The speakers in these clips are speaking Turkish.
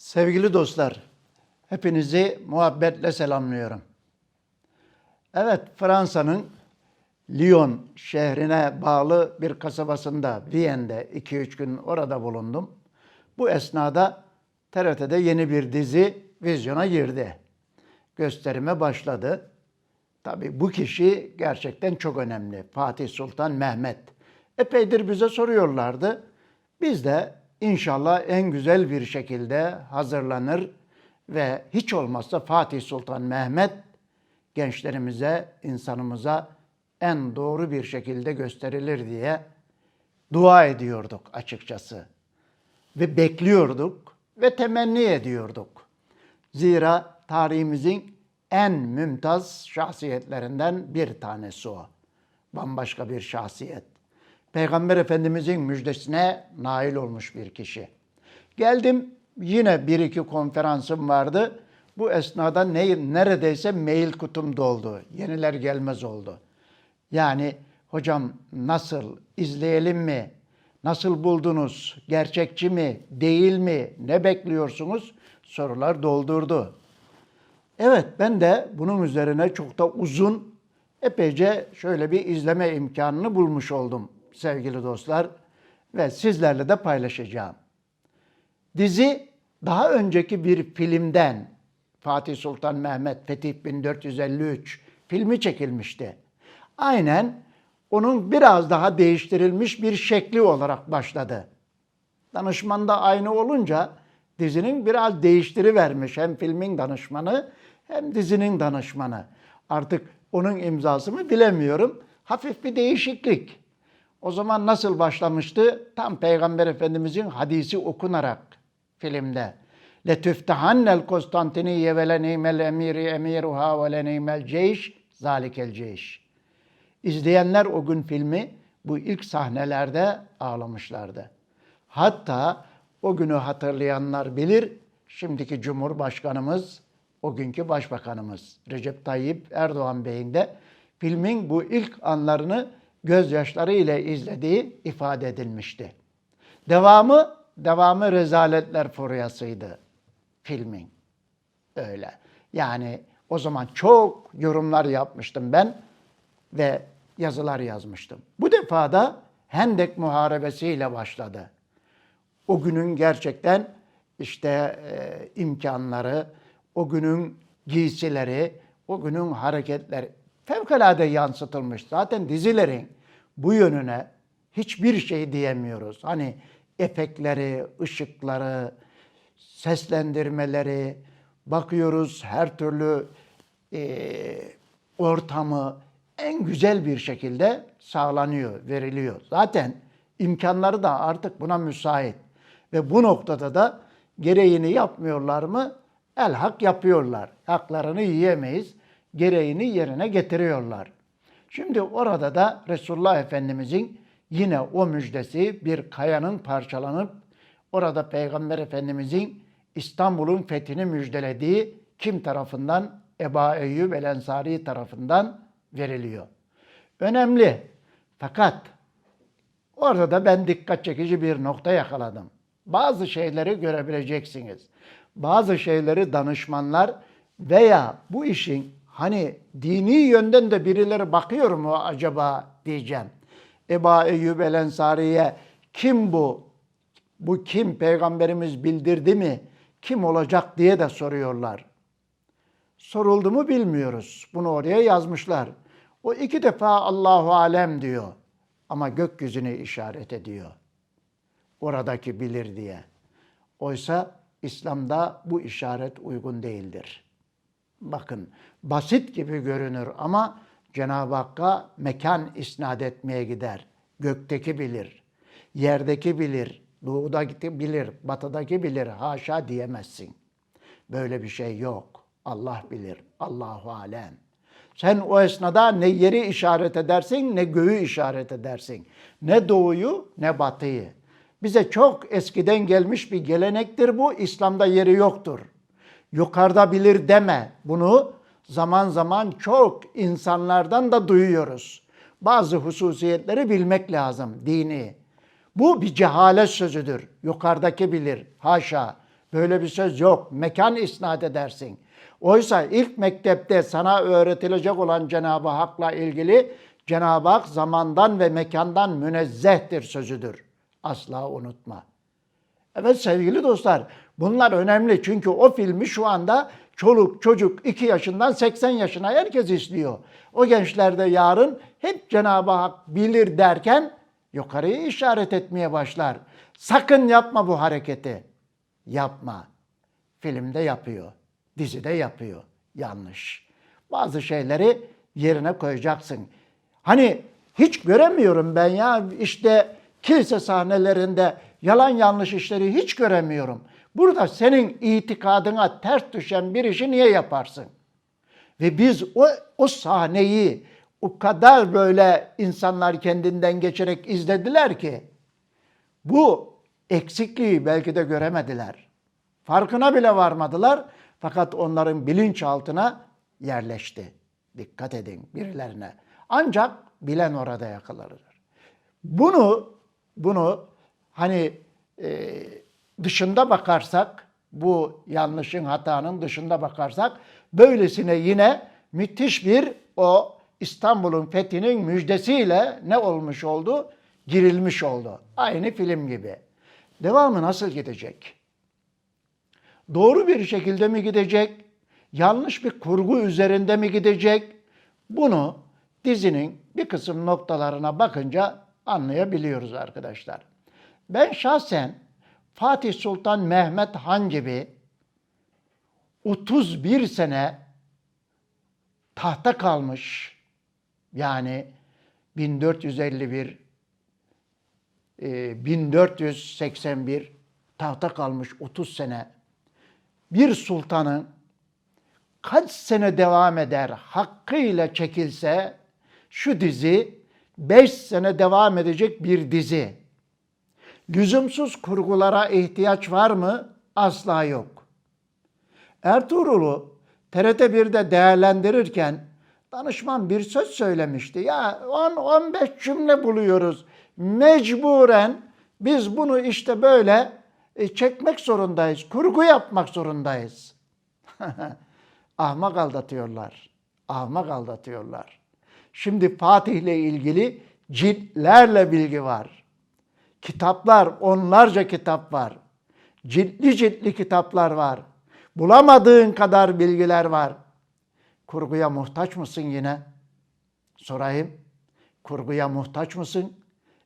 Sevgili dostlar, hepinizi muhabbetle selamlıyorum. Evet, Fransa'nın Lyon şehrine bağlı bir kasabasında, Viyen'de 2-3 gün orada bulundum. Bu esnada TRT'de yeni bir dizi vizyona girdi. Gösterime başladı. Tabii bu kişi gerçekten çok önemli. Fatih Sultan Mehmet. Epeydir bize soruyorlardı. Biz de inşallah en güzel bir şekilde hazırlanır ve hiç olmazsa Fatih Sultan Mehmet gençlerimize, insanımıza en doğru bir şekilde gösterilir diye dua ediyorduk açıkçası. Ve bekliyorduk ve temenni ediyorduk. Zira tarihimizin en mümtaz şahsiyetlerinden bir tanesi o. Bambaşka bir şahsiyet. Peygamber Efendimizin müjdesine nail olmuş bir kişi. Geldim yine bir iki konferansım vardı. Bu esnada ne, neredeyse mail kutum doldu. Yeniler gelmez oldu. Yani hocam nasıl izleyelim mi? Nasıl buldunuz? Gerçekçi mi? Değil mi? Ne bekliyorsunuz? Sorular doldurdu. Evet ben de bunun üzerine çok da uzun epeyce şöyle bir izleme imkanını bulmuş oldum sevgili dostlar ve sizlerle de paylaşacağım. Dizi daha önceki bir filmden Fatih Sultan Mehmet Fetih 1453 filmi çekilmişti. Aynen onun biraz daha değiştirilmiş bir şekli olarak başladı. Danışman da aynı olunca dizinin biraz değiştirivermiş hem filmin danışmanı hem dizinin danışmanı. Artık onun imzası mı bilemiyorum. Hafif bir değişiklik. O zaman nasıl başlamıştı? Tam Peygamber Efendimizin hadisi okunarak filmde. لَتُفْتَحَنَّ الْكُسْتَنْتِنِيَّ وَلَنِيمَ الْاَمِيرِ اَمِيرُهَا وَلَنِيمَ الْجَيْشِ ذَٰلِكَ الْجَيْشِ İzleyenler o gün filmi bu ilk sahnelerde ağlamışlardı. Hatta o günü hatırlayanlar bilir, şimdiki Cumhurbaşkanımız, o günkü Başbakanımız Recep Tayyip Erdoğan Bey'in de filmin bu ilk anlarını gözyaşları ile izlediği ifade edilmişti. Devamı, devamı rezaletler furyasıydı filmin. Öyle. Yani o zaman çok yorumlar yapmıştım ben ve yazılar yazmıştım. Bu defa da Hendek Muharebesi'yle başladı. O günün gerçekten işte e, imkanları, o günün giysileri, o günün hareketleri fevkalade yansıtılmış. Zaten dizilerin bu yönüne hiçbir şey diyemiyoruz. Hani efektleri, ışıkları, seslendirmeleri, bakıyoruz her türlü e, ortamı en güzel bir şekilde sağlanıyor, veriliyor. Zaten imkanları da artık buna müsait. Ve bu noktada da gereğini yapmıyorlar mı? El hak yapıyorlar. Haklarını yiyemeyiz. Gereğini yerine getiriyorlar. Şimdi orada da Resulullah Efendimizin yine o müjdesi bir kayanın parçalanıp orada Peygamber Efendimizin İstanbul'un fethini müjdelediği kim tarafından? Eba Eyyub el Ensari tarafından veriliyor. Önemli. Fakat orada da ben dikkat çekici bir nokta yakaladım. Bazı şeyleri görebileceksiniz. Bazı şeyleri danışmanlar veya bu işin hani dini yönden de birileri bakıyor mu acaba diyeceğim. Eba Eyyub el Ensari'ye kim bu? Bu kim? Peygamberimiz bildirdi mi? Kim olacak diye de soruyorlar. Soruldu mu bilmiyoruz. Bunu oraya yazmışlar. O iki defa Allahu alem diyor. Ama gökyüzüne işaret ediyor. Oradaki bilir diye. Oysa İslam'da bu işaret uygun değildir. Bakın basit gibi görünür ama Cenab-ı Hakk'a mekan isnat etmeye gider. Gökteki bilir, yerdeki bilir, doğudaki bilir, batıdaki bilir. Haşa diyemezsin. Böyle bir şey yok. Allah bilir. Allahu alem. Sen o esnada ne yeri işaret edersin ne göğü işaret edersin. Ne doğuyu ne batıyı. Bize çok eskiden gelmiş bir gelenektir bu. İslam'da yeri yoktur. Yukarıda bilir deme. Bunu zaman zaman çok insanlardan da duyuyoruz. Bazı hususiyetleri bilmek lazım dini. Bu bir cehalet sözüdür. Yukarıdaki bilir. Haşa. Böyle bir söz yok. Mekan isnat edersin. Oysa ilk mektepte sana öğretilecek olan Cenab-ı Hak'la ilgili Cenab-ı Hak zamandan ve mekandan münezzehtir sözüdür. Asla unutma. Evet sevgili dostlar bunlar önemli çünkü o filmi şu anda çoluk çocuk 2 yaşından 80 yaşına herkes izliyor. O gençler de yarın hep Cenab-ı Hak bilir derken yukarıyı işaret etmeye başlar. Sakın yapma bu hareketi. Yapma. Filmde yapıyor. Dizide yapıyor. Yanlış. Bazı şeyleri yerine koyacaksın. Hani hiç göremiyorum ben ya işte kilise sahnelerinde yalan yanlış işleri hiç göremiyorum. Burada senin itikadına ters düşen bir işi niye yaparsın? Ve biz o, o sahneyi o kadar böyle insanlar kendinden geçerek izlediler ki bu eksikliği belki de göremediler. Farkına bile varmadılar fakat onların bilinçaltına yerleşti. Dikkat edin birilerine. Ancak bilen orada yakalanır. Bunu bunu hani e, dışında bakarsak bu yanlışın hatanın dışında bakarsak böylesine yine müthiş bir o İstanbul'un fethinin müjdesiyle ne olmuş oldu? Girilmiş oldu. Aynı film gibi. Devamı nasıl gidecek? Doğru bir şekilde mi gidecek? Yanlış bir kurgu üzerinde mi gidecek? Bunu dizinin bir kısım noktalarına bakınca anlayabiliyoruz arkadaşlar. Ben şahsen Fatih Sultan Mehmet Han gibi 31 sene tahta kalmış yani 1451 e, 1481 tahta kalmış 30 sene bir sultanın kaç sene devam eder hakkıyla çekilse şu dizi 5 sene devam edecek bir dizi. Lüzumsuz kurgulara ihtiyaç var mı? Asla yok. Ertuğrul'u TRT 1'de değerlendirirken danışman bir söz söylemişti. Ya 10-15 cümle buluyoruz. Mecburen biz bunu işte böyle e, çekmek zorundayız. Kurgu yapmak zorundayız. Ahmak aldatıyorlar. Ahmak aldatıyorlar. Şimdi Fatih ile ilgili ciltlerle bilgi var. Kitaplar, onlarca kitap var. Ciltli ciltli kitaplar var. Bulamadığın kadar bilgiler var. Kurguya muhtaç mısın yine? Sorayım. Kurguya muhtaç mısın?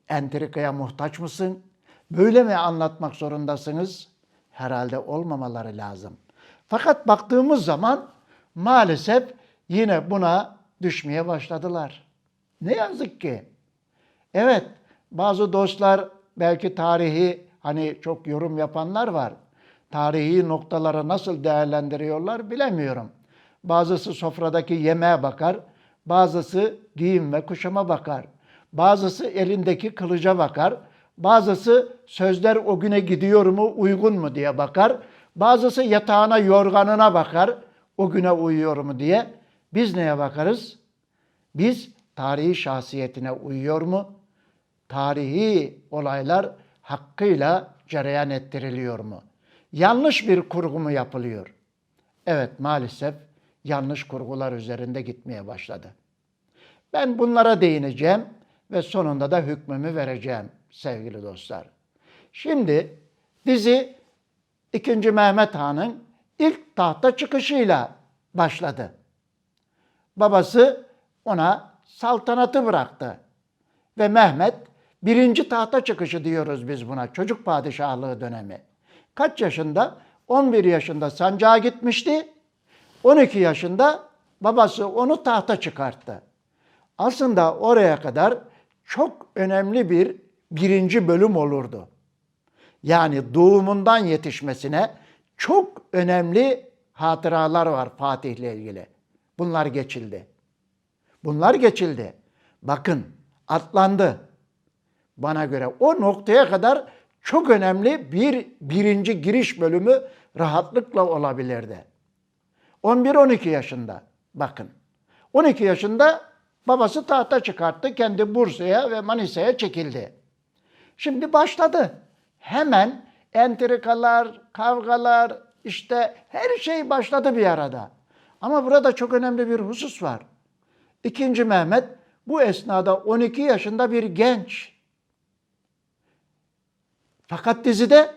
Entrikaya muhtaç mısın? Böyle mi anlatmak zorundasınız? Herhalde olmamaları lazım. Fakat baktığımız zaman maalesef yine buna düşmeye başladılar. Ne yazık ki. Evet, bazı dostlar belki tarihi hani çok yorum yapanlar var. Tarihi noktaları nasıl değerlendiriyorlar bilemiyorum. Bazısı sofradaki yemeğe bakar, bazısı giyim ve kuşama bakar. Bazısı elindeki kılıca bakar, bazısı sözler o güne gidiyor mu, uygun mu diye bakar. Bazısı yatağına, yorganına bakar, o güne uyuyor mu diye. Biz neye bakarız? Biz tarihi şahsiyetine uyuyor mu? Tarihi olaylar hakkıyla cereyan ettiriliyor mu? Yanlış bir kurgu mu yapılıyor? Evet maalesef yanlış kurgular üzerinde gitmeye başladı. Ben bunlara değineceğim ve sonunda da hükmümü vereceğim sevgili dostlar. Şimdi dizi 2. Mehmet Han'ın ilk tahta çıkışıyla başladı. Babası ona saltanatı bıraktı. Ve Mehmet birinci tahta çıkışı diyoruz biz buna. Çocuk padişahlığı dönemi. Kaç yaşında? 11 yaşında sancağa gitmişti. 12 yaşında babası onu tahta çıkarttı. Aslında oraya kadar çok önemli bir birinci bölüm olurdu. Yani doğumundan yetişmesine çok önemli hatıralar var Fatih'le ilgili. Bunlar geçildi. Bunlar geçildi. Bakın atlandı. Bana göre o noktaya kadar çok önemli bir birinci giriş bölümü rahatlıkla olabilirdi. 11-12 yaşında bakın. 12 yaşında babası tahta çıkarttı. Kendi Bursa'ya ve Manisa'ya çekildi. Şimdi başladı. Hemen entrikalar, kavgalar, işte her şey başladı bir arada. Ama burada çok önemli bir husus var. İkinci Mehmet bu esnada 12 yaşında bir genç. Fakat dizide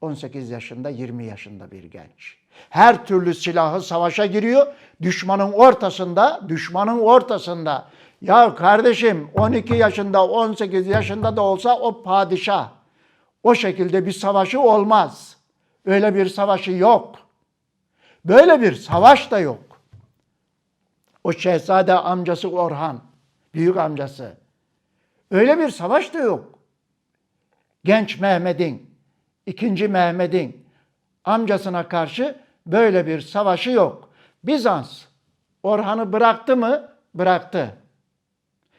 18 yaşında, 20 yaşında bir genç. Her türlü silahı savaşa giriyor. Düşmanın ortasında, düşmanın ortasında. Ya kardeşim 12 yaşında, 18 yaşında da olsa o padişah. O şekilde bir savaşı olmaz. Öyle bir savaşı yok. Böyle bir savaş da yok. O şehzade amcası Orhan, büyük amcası. Öyle bir savaş da yok. Genç Mehmet'in, ikinci Mehmet'in amcasına karşı böyle bir savaşı yok. Bizans Orhan'ı bıraktı mı? Bıraktı.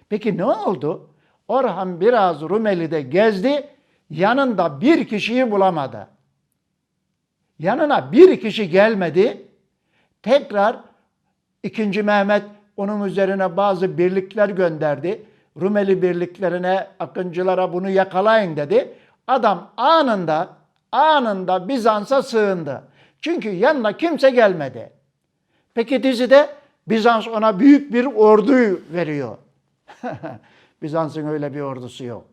Peki ne oldu? Orhan biraz Rumeli'de gezdi, yanında bir kişiyi bulamadı. Yanına bir kişi gelmedi. Tekrar ikinci Mehmet onun üzerine bazı birlikler gönderdi. Rumeli birliklerine, akıncılara bunu yakalayın dedi. Adam anında, anında Bizans'a sığındı. Çünkü yanına kimse gelmedi. Peki dizide Bizans ona büyük bir ordu veriyor. Bizans'ın öyle bir ordusu yok.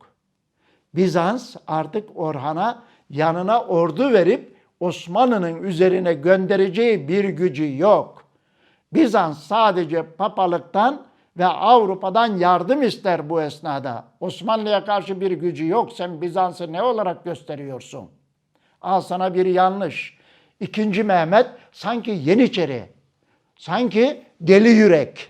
Bizans artık Orhan'a yanına ordu verip Osmanlı'nın üzerine göndereceği bir gücü yok. Bizans sadece papalıktan ve Avrupa'dan yardım ister bu esnada. Osmanlı'ya karşı bir gücü yok. Sen Bizans'ı ne olarak gösteriyorsun? Al sana bir yanlış. İkinci Mehmet sanki Yeniçeri, sanki deli yürek,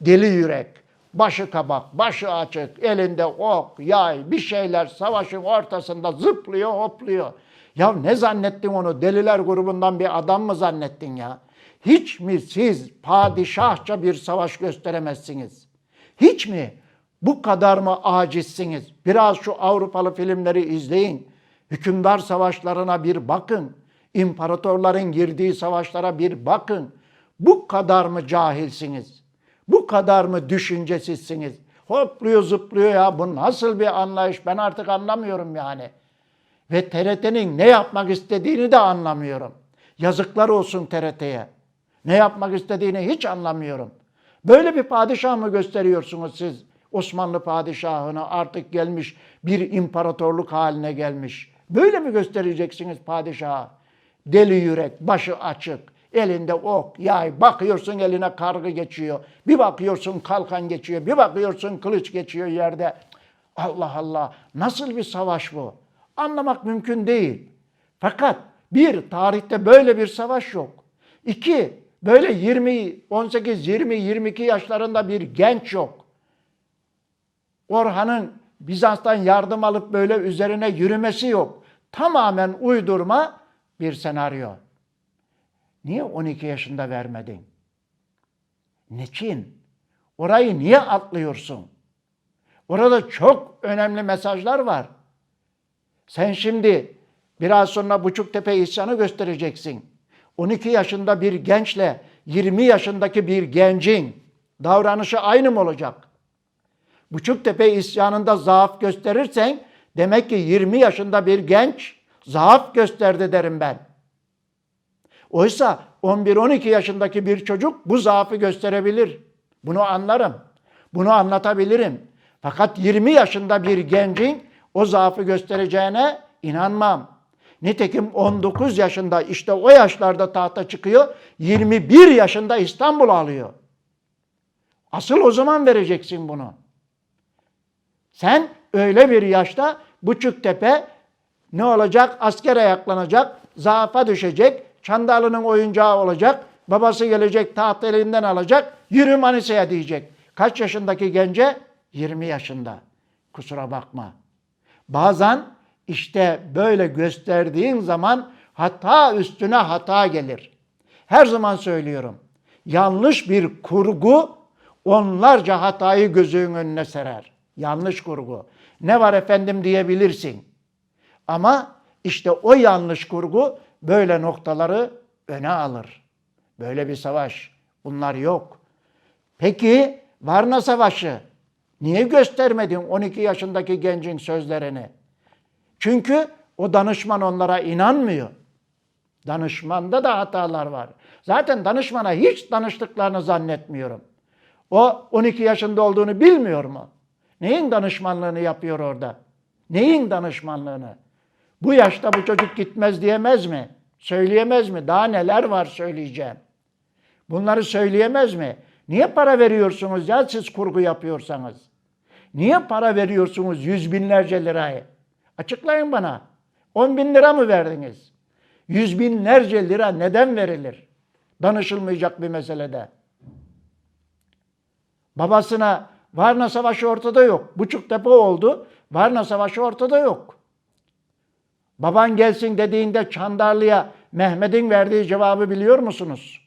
deli yürek, başı kabak, başı açık, elinde ok, yay, bir şeyler savaşın ortasında zıplıyor, hopluyor. Ya ne zannettin onu? Deliler grubundan bir adam mı zannettin ya? Hiç mi siz padişahça bir savaş gösteremezsiniz? Hiç mi? Bu kadar mı acizsiniz? Biraz şu Avrupalı filmleri izleyin. Hükümdar savaşlarına bir bakın. İmparatorların girdiği savaşlara bir bakın. Bu kadar mı cahilsiniz? Bu kadar mı düşüncesizsiniz? Hopluyor zıplıyor ya bu nasıl bir anlayış ben artık anlamıyorum yani. Ve TRT'nin ne yapmak istediğini de anlamıyorum. Yazıklar olsun TRT'ye. Ne yapmak istediğini hiç anlamıyorum. Böyle bir padişah mı gösteriyorsunuz siz? Osmanlı padişahını artık gelmiş bir imparatorluk haline gelmiş. Böyle mi göstereceksiniz padişahı? Deli yürek, başı açık, elinde ok, yay. Bakıyorsun eline kargı geçiyor. Bir bakıyorsun kalkan geçiyor. Bir bakıyorsun kılıç geçiyor yerde. Allah Allah nasıl bir savaş bu? Anlamak mümkün değil. Fakat bir, tarihte böyle bir savaş yok. İki, böyle 20, 18, 20, 22 yaşlarında bir genç yok. Orhan'ın Bizans'tan yardım alıp böyle üzerine yürümesi yok. Tamamen uydurma bir senaryo. Niye 12 yaşında vermedin? Niçin? Orayı niye atlıyorsun? Orada çok önemli mesajlar var. Sen şimdi biraz sonra Buçuktepe isyanı göstereceksin. 12 yaşında bir gençle 20 yaşındaki bir gencin davranışı aynı mı olacak? Buçuktepe isyanında zaaf gösterirsen demek ki 20 yaşında bir genç zaaf gösterdi derim ben. Oysa 11-12 yaşındaki bir çocuk bu zaafı gösterebilir. Bunu anlarım. Bunu anlatabilirim. Fakat 20 yaşında bir gencin o zaafı göstereceğine inanmam. Nitekim 19 yaşında işte o yaşlarda tahta çıkıyor. 21 yaşında İstanbul alıyor. Asıl o zaman vereceksin bunu. Sen öyle bir yaşta Buçuktepe ne olacak? Askere ayaklanacak, zaafa düşecek, Çandarlı'nın oyuncağı olacak, babası gelecek taht elinden alacak, yürü Manisa'ya diyecek. Kaç yaşındaki gence? 20 yaşında. Kusura bakma. Bazen işte böyle gösterdiğin zaman hata üstüne hata gelir. Her zaman söylüyorum. Yanlış bir kurgu onlarca hatayı gözün önüne serer. Yanlış kurgu. Ne var efendim diyebilirsin. Ama işte o yanlış kurgu böyle noktaları öne alır. Böyle bir savaş. Bunlar yok. Peki Varna Savaşı. Niye göstermedin 12 yaşındaki gencin sözlerini? Çünkü O danışman onlara inanmıyor. Danışmanda da hatalar var. Zaten danışmana hiç danıştıklarını zannetmiyorum. O 12 yaşında olduğunu bilmiyor mu? Neyin danışmanlığını yapıyor orada? Neyin danışmanlığını? Bu yaşta bu çocuk gitmez diyemez mi? Söyleyemez mi? Daha neler var söyleyeceğim. Bunları söyleyemez mi? Niye para veriyorsunuz ya siz kurgu yapıyorsanız? Niye para veriyorsunuz yüz binlerce lirayı? Açıklayın bana. 10 bin lira mı verdiniz? Yüz binlerce lira neden verilir? Danışılmayacak bir meselede. Babasına Varna Savaşı ortada yok. Buçuk tepe oldu. Varna Savaşı ortada yok. Baban gelsin dediğinde Çandarlı'ya Mehmet'in verdiği cevabı biliyor musunuz?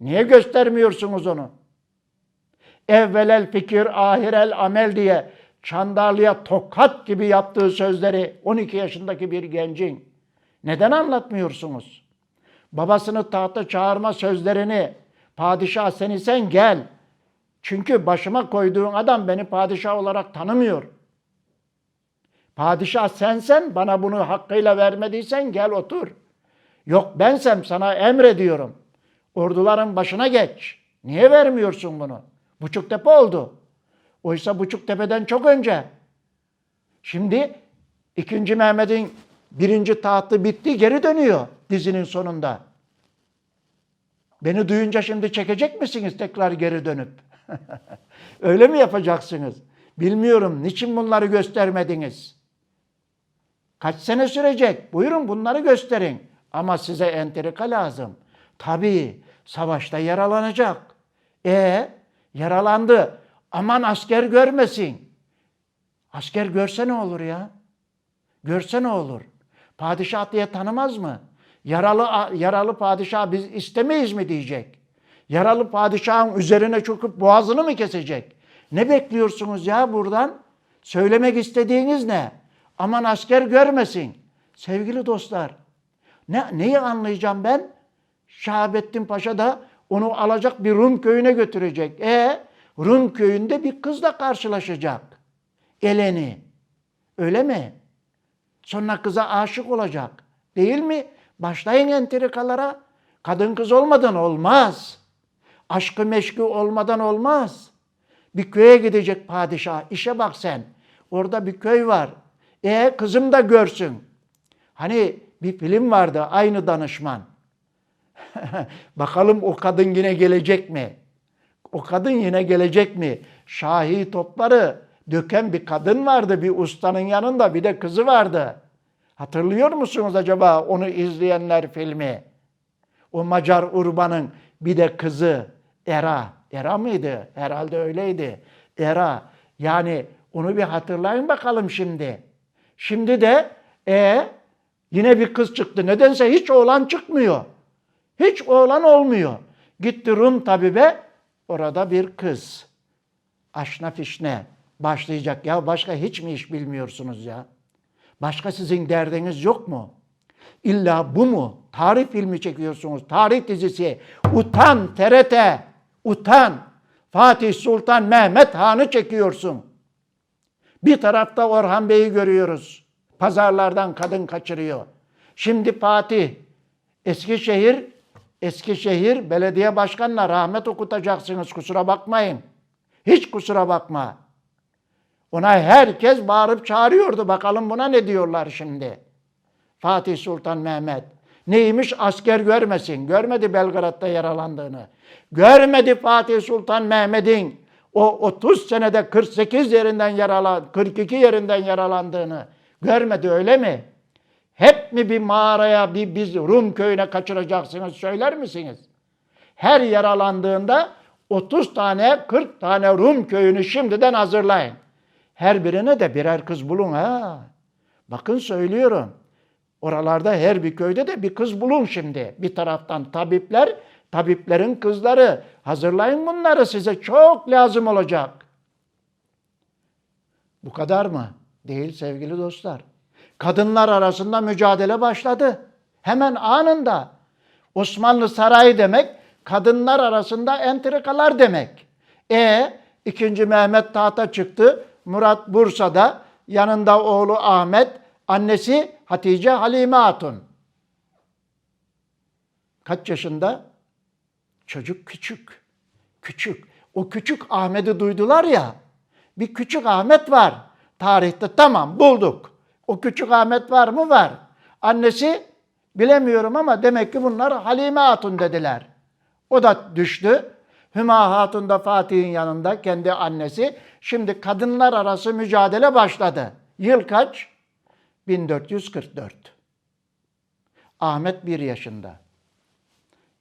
Niye göstermiyorsunuz onu? Evvelel fikir, ahirel amel diye Çandarlı'ya tokat gibi yaptığı sözleri 12 yaşındaki bir gencin neden anlatmıyorsunuz? Babasını tahta çağırma sözlerini padişah seni sen gel. Çünkü başıma koyduğun adam beni padişah olarak tanımıyor. Padişah sensen bana bunu hakkıyla vermediysen gel otur. Yok bensem sana emrediyorum. Orduların başına geç. Niye vermiyorsun bunu? Buçuk tepe oldu. Oysa buçuk tepeden çok önce. Şimdi ikinci Mehmet'in birinci tahtı bitti geri dönüyor dizinin sonunda. Beni duyunca şimdi çekecek misiniz tekrar geri dönüp? Öyle mi yapacaksınız? Bilmiyorum. Niçin bunları göstermediniz? Kaç sene sürecek? Buyurun bunları gösterin. Ama size entrika lazım. Tabii savaşta yaralanacak. E yaralandı. Aman asker görmesin. Asker görse ne olur ya? Görse ne olur? Padişah diye tanımaz mı? Yaralı yaralı padişah biz istemeyiz mi diyecek? Yaralı padişahın üzerine çöküp boğazını mı kesecek? Ne bekliyorsunuz ya buradan? Söylemek istediğiniz ne? Aman asker görmesin. Sevgili dostlar, ne, neyi anlayacağım ben? Şahabettin Paşa da onu alacak bir Rum köyüne götürecek. E Rum köyünde bir kızla karşılaşacak. Eleni. Öyle mi? Sonra kıza aşık olacak. Değil mi? Başlayın entrikalara. Kadın kız olmadan olmaz. Aşkı meşkü olmadan olmaz. Bir köye gidecek padişah. İşe bak sen. Orada bir köy var. E kızım da görsün. Hani bir film vardı aynı danışman. Bakalım o kadın yine gelecek mi? O kadın yine gelecek mi? Şahi topları döken bir kadın vardı bir ustanın yanında bir de kızı vardı. Hatırlıyor musunuz acaba onu izleyenler filmi? O Macar Urban'ın bir de kızı Era. Era mıydı? Herhalde öyleydi. Era. Yani onu bir hatırlayın bakalım şimdi. Şimdi de e yine bir kız çıktı. Nedense hiç oğlan çıkmıyor. Hiç oğlan olmuyor. Gitti Rum tabibe orada bir kız. Aşna fişne başlayacak. Ya başka hiç mi iş bilmiyorsunuz ya? Başka sizin derdiniz yok mu? İlla bu mu? Tarih filmi çekiyorsunuz. Tarih dizisi. Utan TRT. Utan. Fatih Sultan Mehmet Han'ı çekiyorsun. Bir tarafta Orhan Bey'i görüyoruz. Pazarlardan kadın kaçırıyor. Şimdi Fatih Eskişehir Eskişehir Belediye Başkanı'na rahmet okutacaksınız kusura bakmayın. Hiç kusura bakma. Ona herkes bağırıp çağırıyordu. Bakalım buna ne diyorlar şimdi. Fatih Sultan Mehmet. Neymiş asker görmesin. Görmedi Belgrad'da yaralandığını. Görmedi Fatih Sultan Mehmet'in o 30 senede 48 yerinden yaralan 42 yerinden yaralandığını. Görmedi öyle mi? Hep mi bir mağaraya, bir biz Rum köyüne kaçıracaksınız söyler misiniz? Her yaralandığında 30 tane, 40 tane Rum köyünü şimdiden hazırlayın. Her birine de birer kız bulun ha. Bakın söylüyorum. Oralarda her bir köyde de bir kız bulun şimdi. Bir taraftan tabipler, tabiplerin kızları. Hazırlayın bunları size çok lazım olacak. Bu kadar mı? Değil sevgili dostlar. Kadınlar arasında mücadele başladı. Hemen anında. Osmanlı Sarayı demek kadınlar arasında entrikalar demek. E 2. Mehmet tahta çıktı. Murat Bursa'da yanında oğlu Ahmet, annesi Hatice Halime Hatun. Kaç yaşında? Çocuk küçük. Küçük. O küçük Ahmet'i duydular ya. Bir küçük Ahmet var. Tarihte tamam bulduk. O küçük Ahmet var mı? Var. Annesi bilemiyorum ama demek ki bunlar Halime Hatun dediler. O da düştü. Hüma Hatun da Fatih'in yanında kendi annesi. Şimdi kadınlar arası mücadele başladı. Yıl kaç? 1444. Ahmet bir yaşında.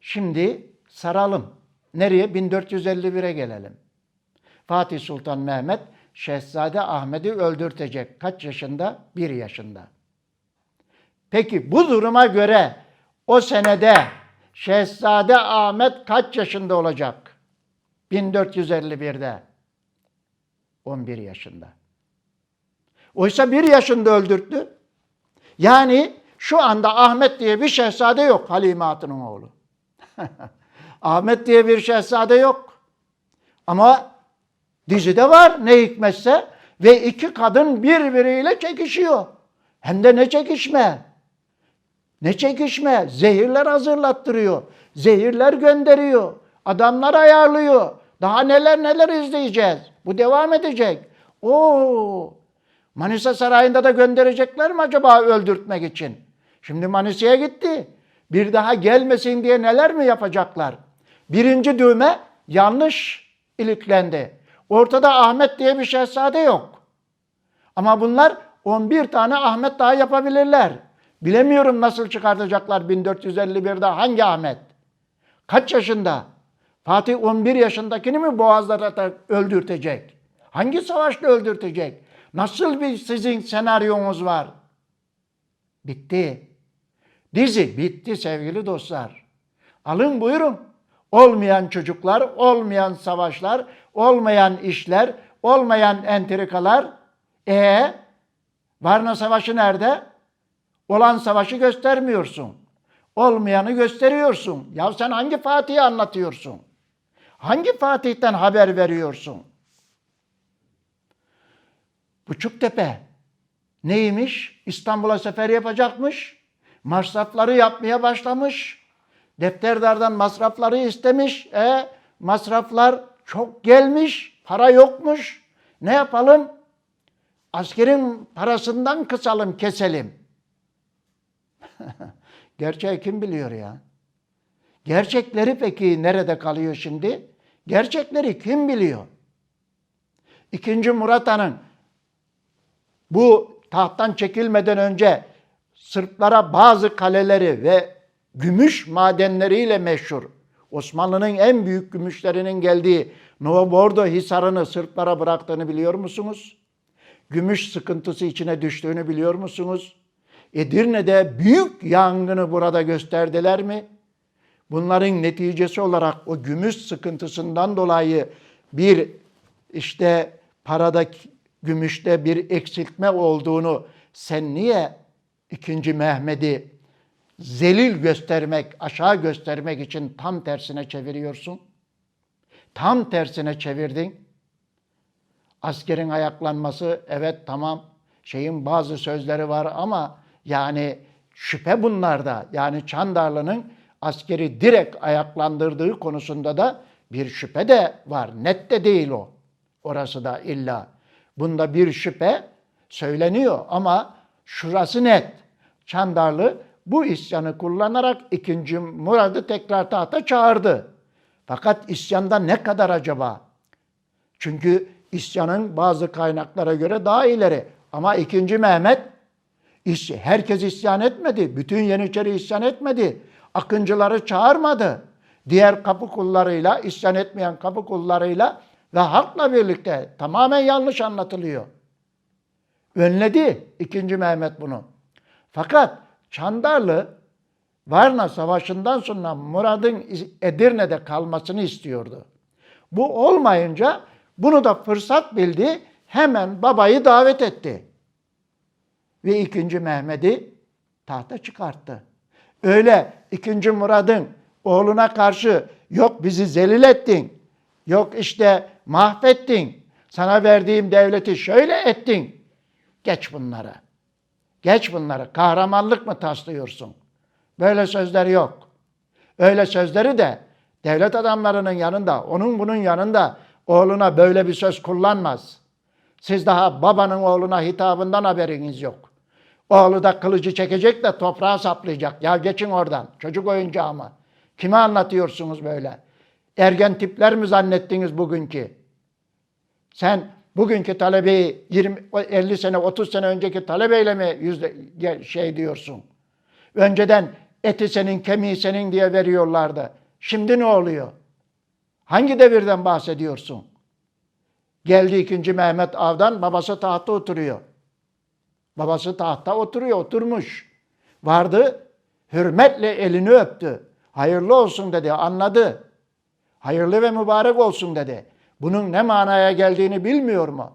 Şimdi saralım. Nereye? 1451'e gelelim. Fatih Sultan Mehmet Şehzade Ahmet'i öldürtecek. Kaç yaşında? Bir yaşında. Peki bu duruma göre o senede Şehzade Ahmet kaç yaşında olacak? 1451'de. 11 yaşında. Oysa bir yaşında öldürttü. Yani şu anda Ahmet diye bir şehzade yok Halime Hatun'un oğlu. Ahmet diye bir şehzade yok. Ama dizide var ne hikmetse ve iki kadın birbiriyle çekişiyor. Hem de ne çekişme. Ne çekişme. Zehirler hazırlattırıyor. Zehirler gönderiyor. Adamlar ayarlıyor. Daha neler neler izleyeceğiz. Bu devam edecek. Oo. Manisa Sarayı'nda da gönderecekler mi acaba öldürtmek için? Şimdi Manisa'ya gitti. Bir daha gelmesin diye neler mi yapacaklar? Birinci düğme yanlış iliklendi. Ortada Ahmet diye bir şehzade yok. Ama bunlar 11 tane Ahmet daha yapabilirler. Bilemiyorum nasıl çıkartacaklar 1451'de hangi Ahmet? Kaç yaşında? Fatih 11 yaşındakini mi boğazlara öldürtecek? Hangi savaşta öldürtecek? Nasıl bir sizin senaryonuz var? Bitti. Dizi bitti sevgili dostlar. Alın buyurun. Olmayan çocuklar, olmayan savaşlar, olmayan işler, olmayan entrikalar. E Varna Savaşı nerede? Olan savaşı göstermiyorsun. Olmayanı gösteriyorsun. Ya sen hangi Fatih'i anlatıyorsun? Hangi Fatih'ten haber veriyorsun? Buçuktepe neymiş? İstanbul'a sefer yapacakmış. Masrafları yapmaya başlamış. Defterdardan masrafları istemiş. E masraflar çok gelmiş. Para yokmuş. Ne yapalım? Askerin parasından kısalım, keselim. Gerçeği kim biliyor ya? Gerçekleri peki nerede kalıyor şimdi? Gerçekleri kim biliyor? İkinci Murat Han'ın bu tahttan çekilmeden önce Sırplara bazı kaleleri ve gümüş madenleriyle meşhur. Osmanlı'nın en büyük gümüşlerinin geldiği Novobordo Hisarı'nı Sırplara bıraktığını biliyor musunuz? Gümüş sıkıntısı içine düştüğünü biliyor musunuz? Edirne'de büyük yangını burada gösterdiler mi? Bunların neticesi olarak o gümüş sıkıntısından dolayı bir işte parada gümüşte bir eksiltme olduğunu sen niye ikinci Mehmet'i zelil göstermek, aşağı göstermek için tam tersine çeviriyorsun? Tam tersine çevirdin. Askerin ayaklanması evet tamam şeyin bazı sözleri var ama yani şüphe bunlarda. Yani Çandarlı'nın askeri direkt ayaklandırdığı konusunda da bir şüphe de var. Net de değil o. Orası da illa. Bunda bir şüphe söyleniyor ama şurası net. Çandarlı bu isyanı kullanarak 2. Murad'ı tekrar tahta çağırdı. Fakat isyanda ne kadar acaba? Çünkü isyanın bazı kaynaklara göre daha ileri. Ama 2. Mehmet herkes isyan etmedi. Bütün Yeniçeri isyan etmedi. Akıncıları çağırmadı. Diğer kapı kullarıyla, isyan etmeyen kapı kullarıyla ve halkla birlikte tamamen yanlış anlatılıyor. Önledi 2. Mehmet bunu. Fakat Çandarlı Varna Savaşı'ndan sonra Murad'ın Edirne'de kalmasını istiyordu. Bu olmayınca bunu da fırsat bildi. Hemen babayı davet etti. Ve 2. Mehmet'i tahta çıkarttı. Öyle 2. Murad'ın oğluna karşı yok bizi zelil ettin, yok işte mahvettin, sana verdiğim devleti şöyle ettin. Geç bunlara. Geç bunları. Kahramanlık mı taslıyorsun? Böyle sözler yok. Öyle sözleri de devlet adamlarının yanında, onun bunun yanında oğluna böyle bir söz kullanmaz. Siz daha babanın oğluna hitabından haberiniz yok. Oğlu da kılıcı çekecek de toprağa saplayacak. Ya geçin oradan. Çocuk oyuncağı mı? Kime anlatıyorsunuz böyle? Ergen tipler mi zannettiniz bugünkü? Sen bugünkü talebeyi 20 50 sene 30 sene önceki talebeyle mi yüzde şey diyorsun? Önceden eti senin kemiği senin diye veriyorlardı. Şimdi ne oluyor? Hangi devirden bahsediyorsun? Geldi ikinci Mehmet Av'dan babası tahtta oturuyor. Babası tahtta oturuyor, oturmuş. Vardı, hürmetle elini öptü. Hayırlı olsun dedi, anladı. Hayırlı ve mübarek olsun dedi. Bunun ne manaya geldiğini bilmiyor mu?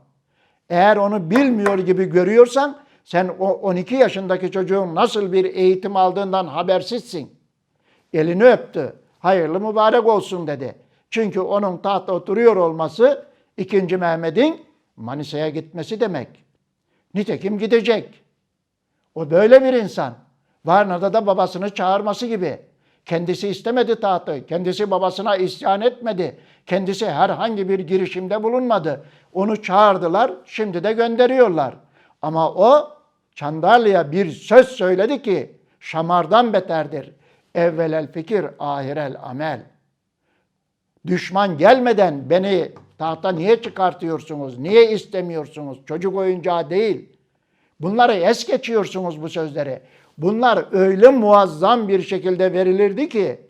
Eğer onu bilmiyor gibi görüyorsan sen o 12 yaşındaki çocuğun nasıl bir eğitim aldığından habersizsin. Elini öptü. Hayırlı mübarek olsun dedi. Çünkü onun tahtta oturuyor olması 2. Mehmet'in Manisa'ya gitmesi demek. Nitekim gidecek. O böyle bir insan. Varna'da da babasını çağırması gibi. Kendisi istemedi tahtı. Kendisi babasına isyan etmedi. Kendisi herhangi bir girişimde bulunmadı. Onu çağırdılar, şimdi de gönderiyorlar. Ama o Çandarlı'ya bir söz söyledi ki şamardan beterdir. Evvelel fikir, ahirel amel. Düşman gelmeden beni tahta niye çıkartıyorsunuz? Niye istemiyorsunuz? Çocuk oyuncağı değil. Bunları es geçiyorsunuz bu sözleri. Bunlar öyle muazzam bir şekilde verilirdi ki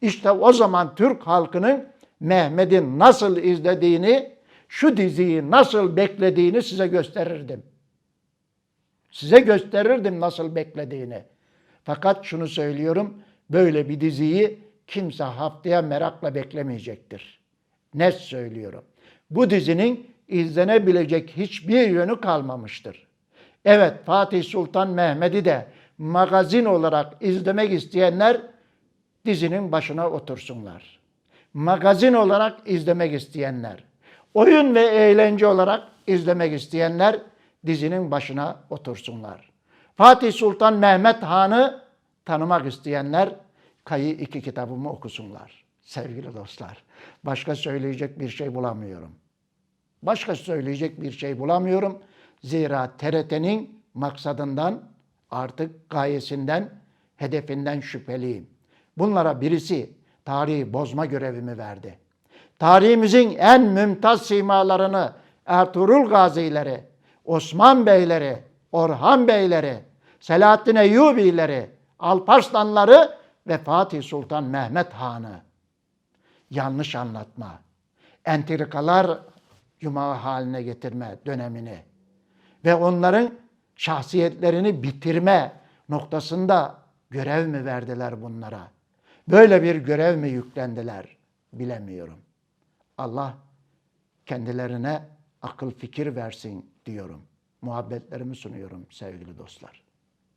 işte o zaman Türk halkının Mehmet'in nasıl izlediğini, şu diziyi nasıl beklediğini size gösterirdim. Size gösterirdim nasıl beklediğini. Fakat şunu söylüyorum, böyle bir diziyi kimse haftaya merakla beklemeyecektir. Net söylüyorum. Bu dizinin izlenebilecek hiçbir yönü kalmamıştır. Evet Fatih Sultan Mehmet'i de magazin olarak izlemek isteyenler dizinin başına otursunlar. Magazin olarak izlemek isteyenler, oyun ve eğlence olarak izlemek isteyenler dizinin başına otursunlar. Fatih Sultan Mehmet Han'ı tanımak isteyenler Kayı iki kitabımı okusunlar. Sevgili dostlar, başka söyleyecek bir şey bulamıyorum. Başka söyleyecek bir şey bulamıyorum. Zira TRT'nin maksadından, artık gayesinden, hedefinden şüpheliyim. Bunlara birisi tarihi bozma görevimi verdi. Tarihimizin en mümtaz simalarını Ertuğrul Gazileri, Osman Beyleri, Orhan Beyleri, Selahaddin Eyyubileri, Alparslanları ve Fatih Sultan Mehmet Han'ı yanlış anlatma, entrikalar yumağı haline getirme dönemini ve onların şahsiyetlerini bitirme noktasında görev mi verdiler bunlara? Böyle bir görev mi yüklendiler? Bilemiyorum. Allah kendilerine akıl fikir versin diyorum. Muhabbetlerimi sunuyorum sevgili dostlar.